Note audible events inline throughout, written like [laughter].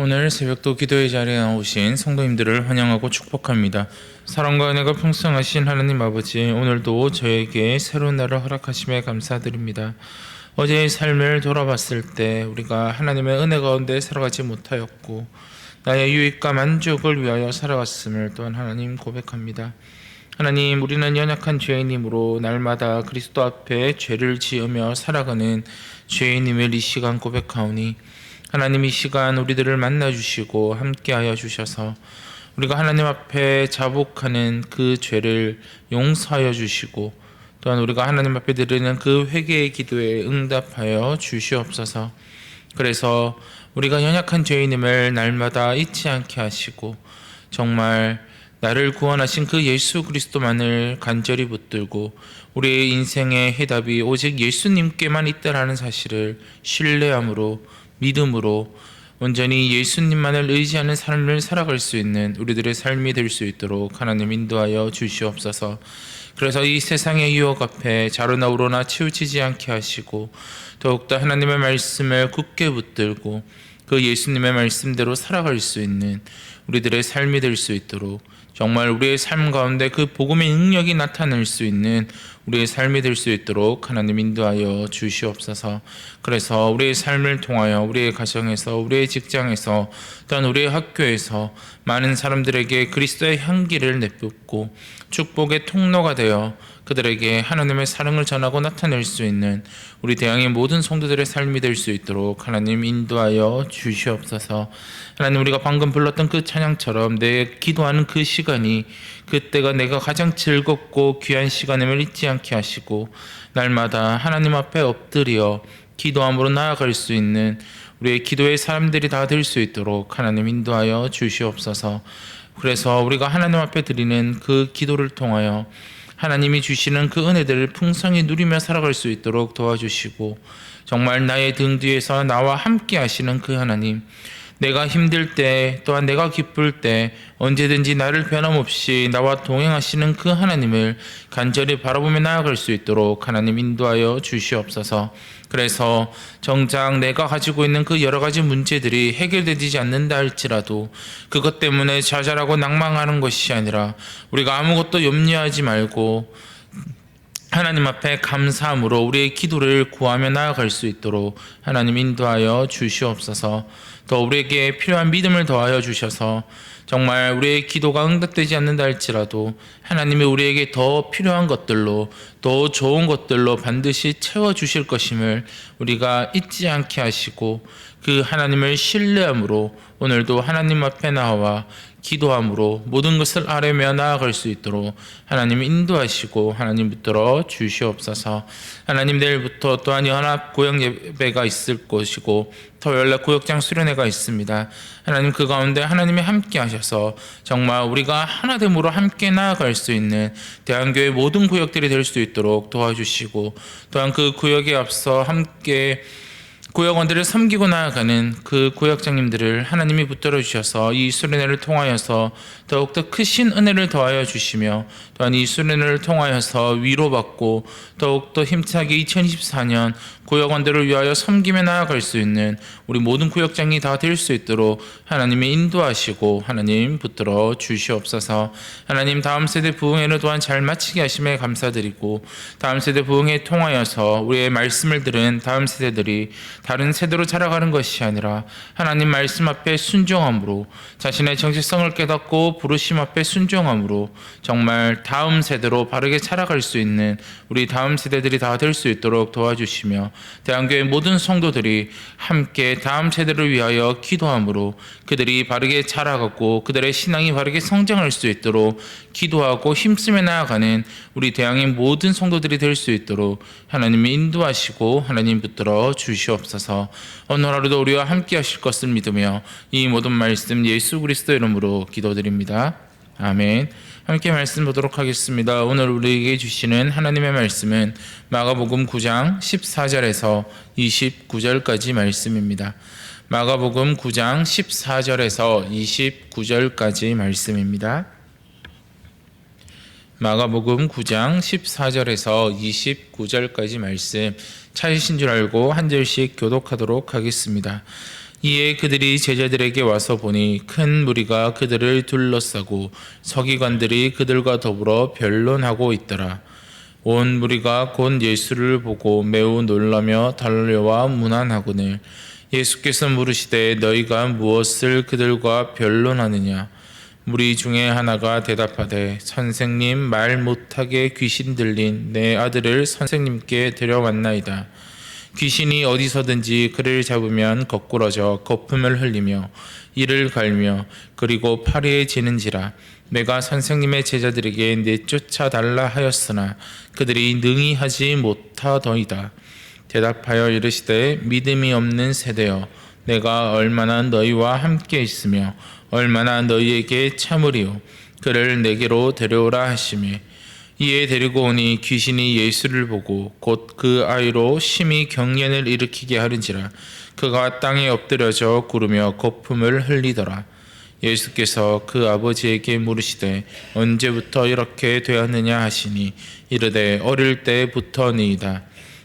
오늘 새벽도 기도의 자리에 나오신 성도님들을 환영하고 축복합니다. 사랑과 은혜가 풍성하신 하나님 아버지, 오늘도 저에게 새로운 날을 허락하심에 감사드립니다. 어제의 삶을 돌아봤을 때 우리가 하나님의 은혜 가운데 살아가지 못하였고 나의 유익과 만족을 위하여 살아갔음을 또한 하나님 고백합니다. 하나님, 우리는 연약한 죄인이므로 날마다 그리스도 앞에 죄를 지으며 살아가는 죄인임을 이 시간 고백하오니 하나님 이 시간 우리들을 만나 주시고 함께하여 주셔서 우리가 하나님 앞에 자복하는 그 죄를 용서하여 주시고 또한 우리가 하나님 앞에 드리는 그 회개의 기도에 응답하여 주시옵소서. 그래서 우리가 연약한 죄인임을 날마다 잊지 않게 하시고 정말 나를 구원하신 그 예수 그리스도만을 간절히 붙들고 우리의 인생의 해답이 오직 예수님께만 있다라는 사실을 신뢰함으로 믿음으로 온전히 예수님만을 의지하는 삶을 살아갈 수 있는 우리들의 삶이 될 수 있도록 하나님 인도하여 주시옵소서. 그래서 이 세상의 유혹 앞에 자로나 우로나 치우치지 않게 하시고 더욱더 하나님의 말씀을 굳게 붙들고 그 예수님의 말씀대로 살아갈 수 있는 우리들의 삶이 될 수 있도록 정말 우리의 삶 가운데 그 복음의 능력이 나타날 수 있는 우리의 삶이 될 수 있도록 하나님 인도하여 주시옵소서. 그래서 우리의 삶을 통하여 우리의 가정에서 우리의 직장에서 또한 우리의 학교에서 많은 사람들에게 그리스도의 향기를 내뿜고 축복의 통로가 되어 그들에게 하나님의 사랑을 전하고 나타낼 수 있는 우리 대항의 모든 성도들의 삶이 될 수 있도록 하나님 인도하여 주시옵소서. 하나님 우리가 방금 불렀던 그 찬양처럼 내 기도하는 그 시간이 그때가 내가 가장 즐겁고 귀한 시간임을 잊지 않게 하시고 날마다 하나님 앞에 엎드려 기도함으로 나아갈 수 있는 우리의 기도의 사람들이 다 될 수 있도록 하나님 인도하여 주시옵소서. 그래서 우리가 하나님 앞에 드리는 그 기도를 통하여 하나님이 주시는 그 은혜들을 풍성히 누리며 살아갈 수 있도록 도와주시고 정말 나의 등 뒤에서 나와 함께 하시는 그 하나님 내가 힘들 때 또한 내가 기쁠 때 언제든지 나를 변함없이 나와 동행하시는 그 하나님을 간절히 바라보며 나아갈 수 있도록 하나님 인도하여 주시옵소서. 그래서 정작 내가 가지고 있는 그 여러 가지 문제들이 해결되지 않는다 할지라도 그것 때문에 좌절하고 낭망하는 것이 아니라 우리가 아무것도 염려하지 말고 하나님 앞에 감사함으로 우리의 기도를 구하며 나아갈 수 있도록 하나님 인도하여 주시옵소서. 더 우리에게 필요한 믿음을 더하여 주셔서 정말 우리의 기도가 응답되지 않는다 할지라도 하나님이 우리에게 더 필요한 것들로 더 좋은 것들로 반드시 채워 주실 것임을 우리가 잊지 않게 하시고 그 하나님을 신뢰함으로 오늘도 하나님 앞에 나와 기도함으로 모든 것을 아뢰며 나아갈 수 있도록 하나님 인도하시고 하나님 붙들어 주시옵소서. 하나님 내일부터 또한 연합 고역 예배가 있을 것이고 날 구역장 수련회가 있습니다. 하나님 그 가운데 하나님이 함께 하셔서 정말 우리가 하나됨으로 함께 나아갈 수 있는 대한교회 모든 구역들이 될 수 있도록 도와주시고 또한 그 구역에 앞서 함께 구역원들을 섬기고 나아가는 그 구역장님들을 하나님이 붙들어 주셔서 이 수련회를 통하여서 더욱더 크신 은혜를 더하여 주시며 또한 이 수련회를 통하여서 위로받고 더욱더 힘차게 2024년 구역원들을 위하여 섬김에 나아갈 수 있는 우리 모든 구역장이 다 될 수 있도록 하나님이 인도하시고 하나님 붙들어 주시옵소서. 하나님 다음 세대 부흥회를 또한 잘 마치게 하심에 감사드리고 다음 세대 부흥회 통하여서 우리의 말씀을 들은 다음 세대들이 다른 세대로 자라가는 것이 아니라 하나님 말씀 앞에 순종함으로 자신의 정체성을 깨닫고 부르심 앞에 순종함으로 정말 다음 세대로 바르게 자라갈 수 있는 우리 다음 세대들이 다 될 수 있도록 도와주시며 대한교회 모든 성도들이 함께 다음 세대를 위하여 기도함으로 그들이 바르게 자라가고 그들의 신앙이 바르게 성장할 수 있도록 기도하고 힘쓰며 나아가는 우리 대항의 모든 성도들이 될 수 있도록 하나님이 인도하시고 하나님 붙들어 주시옵소서 오늘 하루도 우리와 함께 하실 것을 믿으며 이 모든 말씀 예수 그리스도 이름으로 기도드립니다. 아멘. 함께 말씀 보도록 하겠습니다. 오늘 우리에게 주시는 하나님의 말씀은 마가복음 9장 14절에서 29절까지 말씀입니다. 마가복음 9장 14절에서 29절까지 말씀입니다. 마가복음 9장 14절에서 29절까지 말씀 찾으신 줄 알고 한 절씩 교독하도록 하겠습니다. 이에 그들이 제자들에게 와서 보니 큰 무리가 그들을 둘러싸고 서기관들이 그들과 더불어 변론하고 있더라. 온 무리가 곧 예수를 보고 매우 놀라며 달려와 문안하거늘 예수께서 물으시되 너희가 무엇을 그들과 변론하느냐 무리 중에 하나가 대답하되 선생님 말 못하게 귀신 들린 내 아들을 선생님께 데려왔나이다. 귀신이 어디서든지 그를 잡으면 거꾸러져 거품을 흘리며 이를 갈며 그리고 파리에 지는지라. 내가 선생님의 제자들에게 내쫓아 달라 하였으나 그들이 능히 하지 못하더이다. 대답하여 이르시되 믿음이 없는 세대여 내가 얼마나 너희와 함께 있으며 얼마나 너희에게 참으리요? 그를 내게로 데려오라 하시매 이에 데리고 오니 귀신이 예수를 보고 곧 그 아이로 심히 경련을 일으키게 하는지라 그가 땅에 엎드려져 구르며 거품을 흘리더라. 예수께서 그 아버지에게 물으시되 언제부터 이렇게 되었느냐 하시니 이르되 어릴 때부터니이다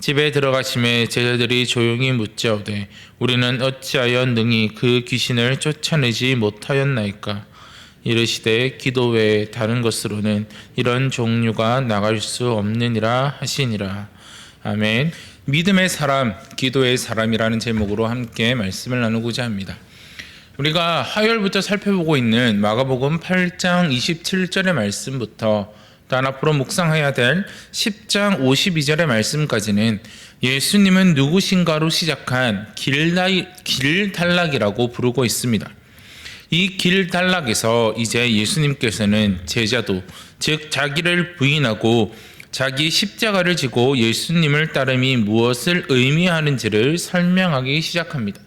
집에 들어가심에 제자들이 조용히 묻자오되 우리는 어찌하여 능히 그 귀신을 쫓아내지 못하였나이까? 이르시되 기도 외에 다른 것으로는 이런 종류가 나갈 수 없느니라 하시니라. 아멘. 믿음의 사람 기도의 사람이라는 제목으로 함께 말씀을 나누고자 합니다. 우리가 화요일부터 살펴보고 있는 마가복음 8장 27절의 말씀부터 또한 앞으로 묵상해야 될 10장 52절의 말씀까지는 예수님은 누구신가로 시작한 길다이, 길단락이라고 부르고 있습니다. 이 길단락에서 이제 예수님께서는 제자도 즉 자기를 부인하고 자기 십자가를 지고 예수님을 따름이 무엇을 의미하는지를 설명하기 시작합니다.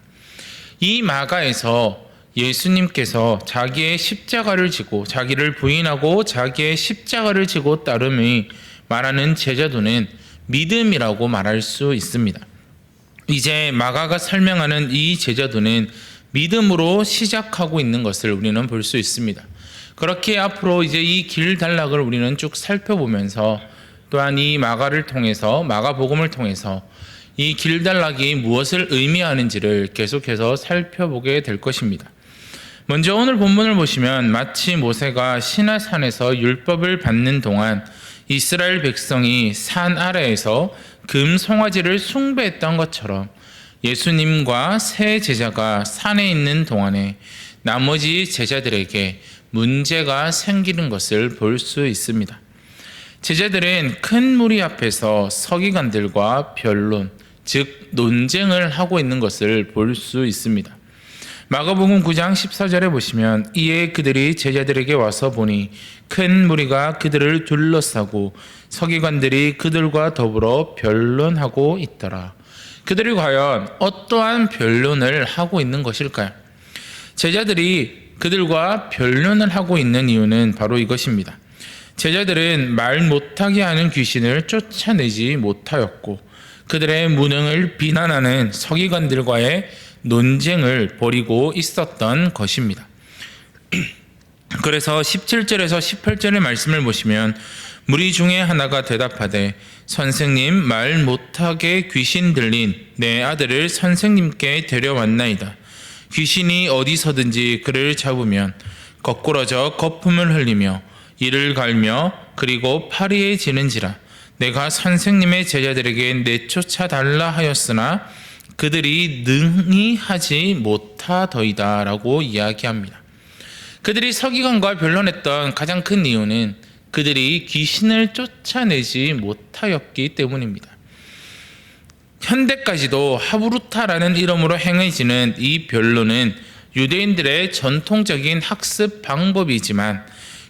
이 마가에서 예수님께서 자기의 십자가를 지고 자기를 부인하고 자기의 십자가를 지고 따름이 말하는 제자도는 믿음이라고 말할 수 있습니다. 이제 마가가 설명하는 이 제자도는 믿음으로 시작하고 있는 것을 우리는 볼 수 있습니다. 그렇게 앞으로 이제 이 길 단락을 우리는 쭉 살펴보면서 또한 이 마가를 통해서 마가복음을 통해서 이 길단락이 무엇을 의미하는지를 계속해서 살펴보게 될 것입니다. 먼저 오늘 본문을 보시면 마치 모세가 시나산에서 율법을 받는 동안 이스라엘 백성이 산 아래에서 금 송아지를 숭배했던 것처럼 예수님과 새 제자가 산에 있는 동안에 나머지 제자들에게 문제가 생기는 것을 볼 수 있습니다. 제자들은 큰 무리 앞에서 서기관들과 변론, 즉 논쟁을 하고 있는 것을 볼 수 있습니다. 마가복음 9장 14절에 보시면 이에 그들이 제자들에게 와서 보니 큰 무리가 그들을 둘러싸고 서기관들이 그들과 더불어 변론하고 있더라. 그들이 과연 어떠한 변론을 하고 있는 것일까요? 제자들이 그들과 변론을 하고 있는 이유는 바로 이것입니다. 제자들은 말 못하게 하는 귀신을 쫓아내지 못하였고 그들의 무능을 비난하는 서기관들과의 논쟁을 벌이고 있었던 것입니다. [clears throat] 그래서 17절에서 18절의 말씀을 보시면 무리 중에 하나가 대답하되 선생님 말 못하게 귀신 들린 내 아들을 선생님께 데려왔나이다. 귀신이 어디서든지 그를 잡으면 거꾸러져 거품을 흘리며 이를 갈며 그리고 파리에 지는지라 내가 선생님의 제자들에게 내쫓아 달라 하였으나 그들이 능히 하지 못하더이다라고 이야기합니다. 그들이 서기관과 변론했던 가장 큰 이유는 그들이 귀신을 쫓아내지 못하였기 때문입니다. 현대까지도 하브루타라는 이름으로 행해지는 이 변론은 유대인들의 전통적인 학습 방법이지만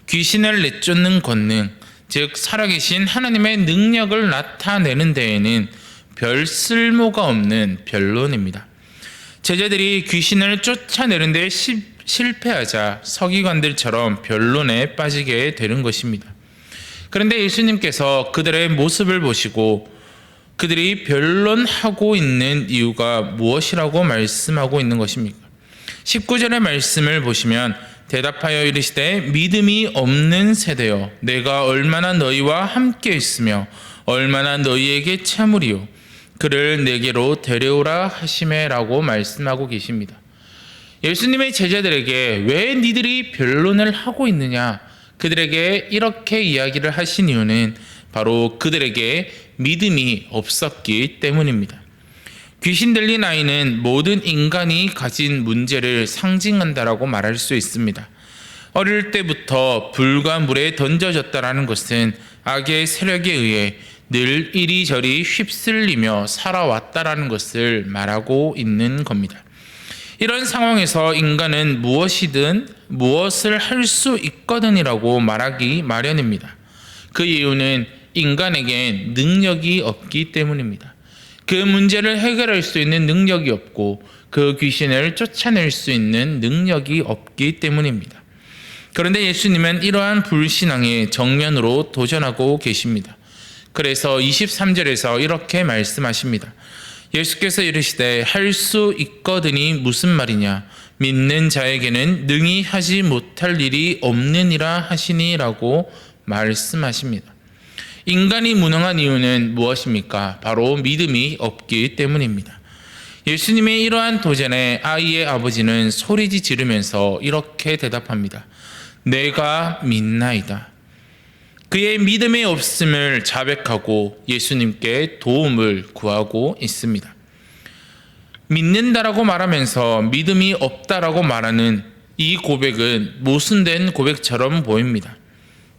귀신을 내쫓는 권능, 즉 살아계신 하나님의 능력을 나타내는 데에는 별 쓸모가 없는 변론입니다. 제자들이 귀신을 쫓아내는 데 시- 실패하자 서기관들처럼 변론에 빠지게 되는 것입니다. 그런데 예수님께서 그들의 모습을 보시고 그들이 변론하고 있는 이유가 무엇이라고 말씀하고 있는 것입니까? 19절의 말씀을 보시면 대답하여 이르시되 믿음이 없는 세대여 내가 얼마나 너희와 함께 있으며 얼마나 너희에게 참으리요 그를 내게로 데려오라 하심에라고 말씀하고 계십니다. 예수님의 제자들에게 왜 니들이 변론을 하고 있느냐 그들에게 이렇게 이야기를 하신 이유는 바로 그들에게 믿음이 없었기 때문입니다. 귀신 들린 아이는 모든 인간이 가진 문제를 상징한다라고 말할 수 있습니다. 어릴 때부터 불과 물에 던져졌다라는 것은 악의 세력에 의해 늘 이리저리 휩쓸리며 살아왔다라는 것을 말하고 있는 겁니다. 이런 상황에서 인간은 무엇이든 무엇을 할 수 있거든이라고 말하기 마련입니다. 그 이유는 인간에게 능력이 없기 때문입니다. 그 문제를 해결할 수 있는 능력이 없고 그 귀신을 쫓아낼 수 있는 능력이 없기 때문입니다. 그런데 예수님은 이러한 불신앙에 정면으로 도전하고 계십니다. 그래서 23절에서 이렇게 말씀하십니다. 예수께서 이르시되 할 수 있거든이 무슨 말이냐 믿는 자에게는 능히 하지 못할 일이 없느니라 하시니라고 말씀하십니다. 인간이 무능한 이유는 무엇입니까? 바로 믿음이 없기 때문입니다. 예수님의 이러한 도전에 아이의 아버지는 소리지 지르면서 이렇게 대답합니다. 내가 믿나이다. 그의 믿음의 없음을 자백하고 예수님께 도움을 구하고 있습니다. 믿는다라고 말하면서 믿음이 없다라고 말하는 이 고백은 모순된 고백처럼 보입니다.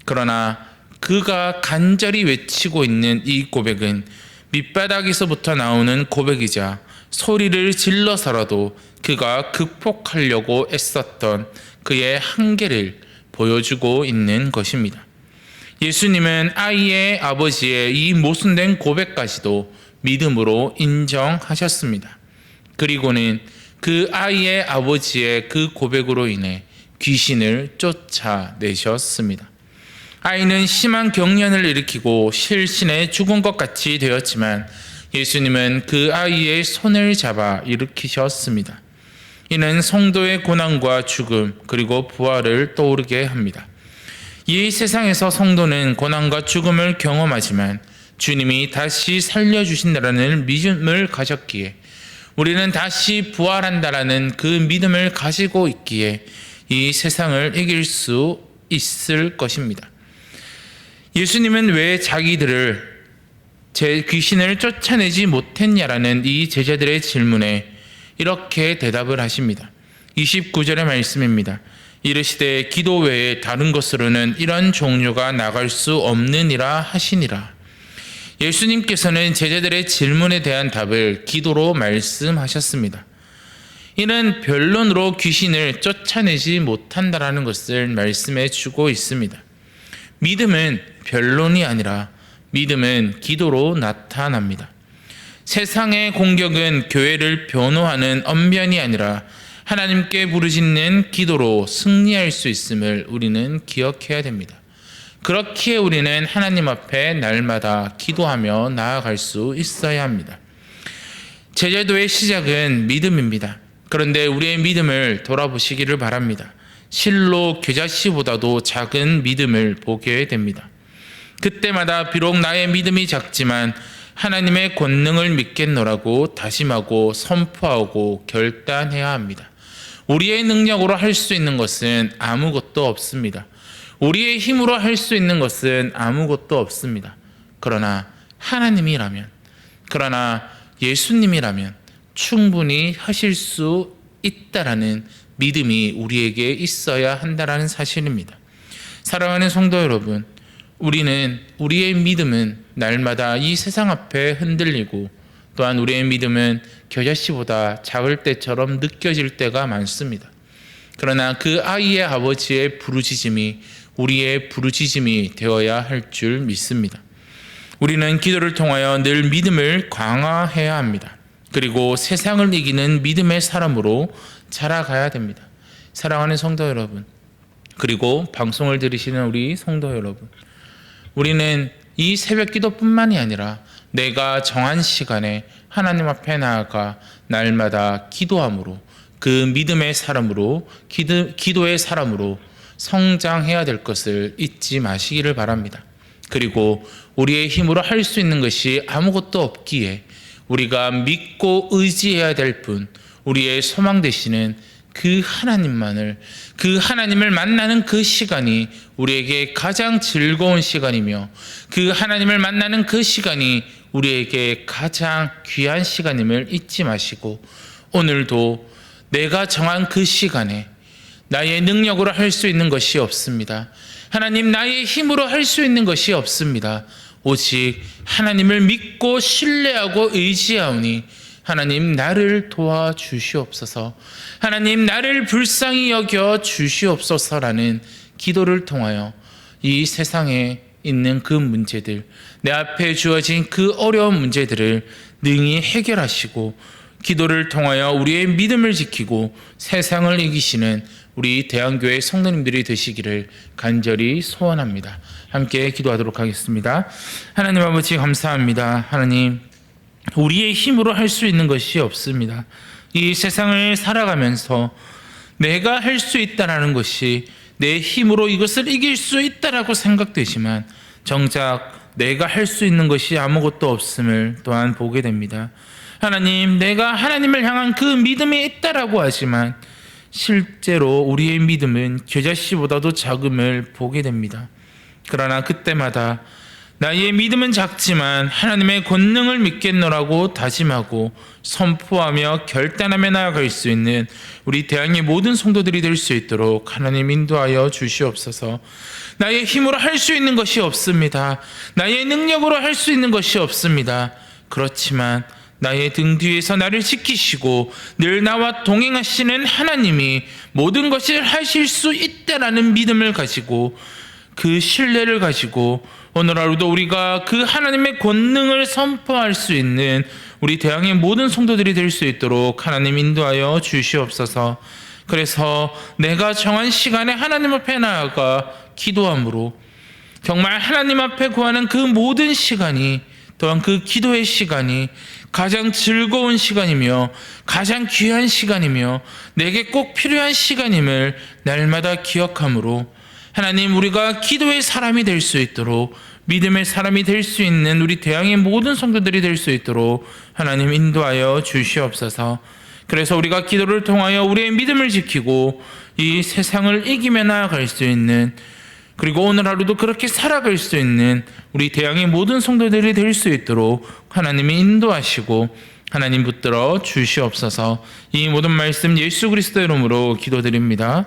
그러나 그가 간절히 외치고 있는 이 고백은 밑바닥에서부터 나오는 고백이자 소리를 질러서라도 그가 극복하려고 애썼던 그의 한계를 보여주고 있는 것입니다. 예수님은 아이의 아버지의 이 모순된 고백까지도 믿음으로 인정하셨습니다. 그리고는 그 아이의 아버지의 그 고백으로 인해 귀신을 쫓아내셨습니다. 아이는 심한 경련을 일으키고 실신에 죽은 것 같이 되었지만 예수님은 그 아이의 손을 잡아 일으키셨습니다. 이는 성도의 고난과 죽음 그리고 부활을 떠오르게 합니다. 이 세상에서 성도는 고난과 죽음을 경험하지만 주님이 다시 살려주신다라는 믿음을 가졌기에 우리는 다시 부활한다라는 그 믿음을 가지고 있기에 이 세상을 이길 수 있을 것입니다. 예수님은 왜 자기들을 제 귀신을 쫓아내지 못했냐라는 이 제자들의 질문에 이렇게 대답을 하십니다. 29절의 말씀입니다. 이르시되 기도 외에 다른 것으로는 이런 종류가 나갈 수 없느니라 하시니라. 예수님께서는 제자들의 질문에 대한 답을 기도로 말씀하셨습니다. 이는 변론으로 귀신을 쫓아내지 못한다라는 것을 말씀해 주고 있습니다. 믿음은 변론이 아니라 믿음은 기도로 나타납니다. 세상의 공격은 교회를 변호하는 언변이 아니라 하나님께 부르짖는 기도로 승리할 수 있음을 우리는 기억해야 됩니다. 그렇기에 우리는 하나님 앞에 날마다 기도하며 나아갈 수 있어야 합니다. 제자도의 시작은 믿음입니다. 그런데 우리의 믿음을 돌아보시기를 바랍니다. 실로 겨자씨보다도 작은 믿음을 보게 됩니다. 그때마다 비록 나의 믿음이 작지만 하나님의 권능을 믿겠노라고 다짐하고 선포하고 결단해야 합니다. 우리의 능력으로 할 수 있는 것은 아무것도 없습니다. 우리의 힘으로 할 수 있는 것은 아무것도 없습니다. 그러나 하나님이라면, 그러나 예수님이라면 충분히 하실 수 있다라는 믿음이 우리에게 있어야 한다라는 사실입니다. 사랑하는 성도 여러분, 우리는 우리의 믿음은 날마다 이 세상 앞에 흔들리고 또한 우리의 믿음은 겨자씨보다 작을 때처럼 느껴질 때가 많습니다. 그러나 그 아이의 아버지의 부르짖음이 우리의 부르짖음이 되어야 할 줄 믿습니다. 우리는 기도를 통하여 늘 믿음을 강화해야 합니다. 그리고 세상을 이기는 믿음의 사람으로 자라가야 됩니다. 사랑하는 성도 여러분, 그리고 방송을 들으시는 우리 성도 여러분, 우리는 이 새벽 기도뿐만이 아니라 내가 정한 시간에 하나님 앞에 나아가 날마다 기도함으로 그 믿음의 사람으로 기도, 기도의 사람으로 성장해야 될 것을 잊지 마시기를 바랍니다. 그리고 우리의 힘으로 할 수 있는 것이 아무것도 없기에 우리가 믿고 의지해야 될 분, 우리의 소망 되시는 그 하나님만을 그 하나님을 만나는 그 시간이 우리에게 가장 즐거운 시간이며 그 하나님을 만나는 그 시간이 우리에게 가장 귀한 시간임을 잊지 마시고 오늘도 내가 정한 그 시간에 나의 능력으로 할 수 있는 것이 없습니다. 하나님 나의 힘으로 할 수 있는 것이 없습니다. 오직 하나님을 믿고 신뢰하고 의지하오니 하나님 나를 도와 주시옵소서. 하나님 나를 불쌍히 여겨 주시옵소서라는 기도를 통하여 이 세상에 있는 그 문제들, 내 앞에 주어진 그 어려운 문제들을 능히 해결하시고 기도를 통하여 우리의 믿음을 지키고 세상을 이기시는 우리 대한교회 성도님들이 되시기를 간절히 소원합니다. 함께 기도하도록 하겠습니다. 하나님 아버지 감사합니다. 하나님 우리의 힘으로 할 수 있는 것이 없습니다. 이 세상을 살아가면서 내가 할 수 있다라는 것이 내 힘으로 이것을 이길 수 있다라고 생각되지만 정작 내가 할 수 있는 것이 아무것도 없음을 또한 보게 됩니다. 하나님, 내가 하나님을 향한 그 믿음이 있다라고 하지만 실제로 우리의 믿음은 겨자씨보다도 작음을 보게 됩니다. 그러나 그때마다 나의 믿음은 작지만 하나님의 권능을 믿겠노라고 다짐하고 선포하며 결단하며 나아갈 수 있는 우리 대항의 모든 성도들이 될 수 있도록 하나님 인도하여 주시옵소서. 나의 힘으로 할 수 있는 것이 없습니다. 나의 능력으로 할 수 있는 것이 없습니다. 그렇지만 나의 등 뒤에서 나를 지키시고 늘 나와 동행하시는 하나님이 모든 것을 하실 수 있다라는 믿음을 가지고 그 신뢰를 가지고 오늘 하루도 우리가 그 하나님의 권능을 선포할 수 있는 우리 대항의 모든 성도들이 될 수 있도록 하나님 인도하여 주시옵소서. 그래서 내가 정한 시간에 하나님 앞에 나아가 기도함으로 정말 하나님 앞에 구하는 그 모든 시간이 또한 그 기도의 시간이 가장 즐거운 시간이며 가장 귀한 시간이며 내게 꼭 필요한 시간임을 날마다 기억함으로 하나님 우리가 기도의 사람이 될 수 있도록 믿음의 사람이 될 수 있는 우리 대항의 모든 성도들이 될 수 있도록 하나님 인도하여 주시옵소서. 그래서 우리가 기도를 통하여 우리의 믿음을 지키고 이 세상을 이기며 나아갈 수 있는 그리고 오늘 하루도 그렇게 살아갈 수 있는 우리 대항의 모든 성도들이 될 수 있도록 하나님이 인도하시고 하나님 붙들어 주시옵소서. 이 모든 말씀 예수 그리스도의 이름으로 기도드립니다.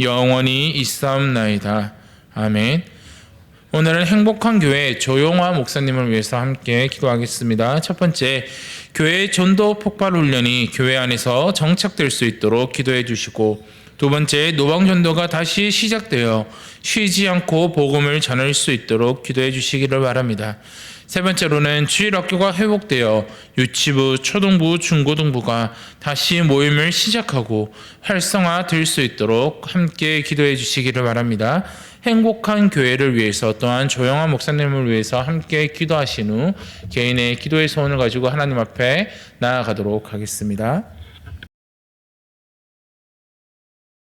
영원히 있사옵나이다. 아멘. 오늘은 행복한 교회 조용화 목사님을 위해서 함께 기도하겠습니다. 첫 번째, 교회 전도 폭발 훈련이 교회 안에서 정착될 수 있도록 기도해 주시고, 두 번째, 노방 전도가 다시 시작되어 쉬지 않고 복음을 전할 수 있도록 기도해 주시기를 바랍니다. 세 번째로는 주일 학교가 회복되어 유치부, 초등부, 중고등부가 다시 모임을 시작하고 활성화될 수 있도록 함께 기도해 주시기를 바랍니다. 행복한 교회를 위해서 또한 조영환 목사님을 위해서 함께 기도하신 후 개인의 기도의 소원을 가지고 하나님 앞에 나아가도록 하겠습니다.